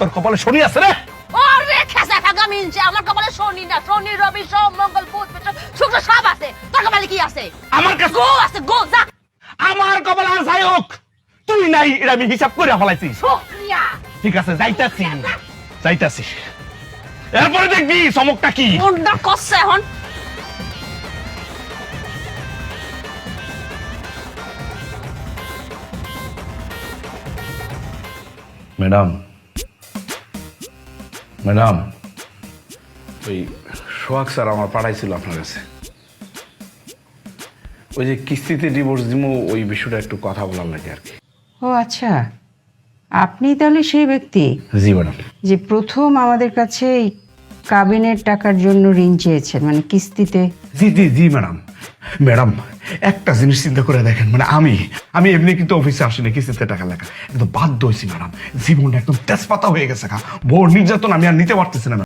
তোর কপালে শনি আছে রে। ওরে খেসা ফাগা মিনছে আমার কপালে শনি না শনি রবি সোম মঙ্গল বুধ শুক্র সব আছে। তোর কপালে কি আছে? আমার কাছে গো আছে গো যা। আমার কপালে আর যাই হোক তুই নাই এটা আমি হিসাব করে ফেলাইছিস শুক্রিয়া। ঠিক আছে যাইতাছি। যাইতাছি। এরপরে দেখবি চমকটা কি। কোনটা কষছে এখন। ম্যাডাম ম্যাডাম ওই সোহাগ স্যার আমার পাঠাইছিল আপনার কাছে। ওই যে কিস্তিতে ডিভোর্স দিব ওই বিষয়টা একটু কথা বলার লাগে আর কি। ও আচ্ছা। আপনি তাহলে সেই ব্যক্তি জি ম্যাডাম। যে প্রথম আমাদের কাছে এই কাবিনের টাকার জন্য ঋণ চেয়েছেন মানে কিস্তিতে? জি জি জি ম্যাডাম। ম্যাডাম, একটা জিনিস চিন্তা করে দেখেন মানে আমি আমি এমনি কিন্তু অফিসে আসিনি কিস্তিতে টাকা লেখা। একদম বাধ্য হয়েছি, ম্যাডাম। জীবনটা একদম তেজপাতা হয়ে গেছে কা বড় নির্যাতন আমি আর নিতে পারতেছি না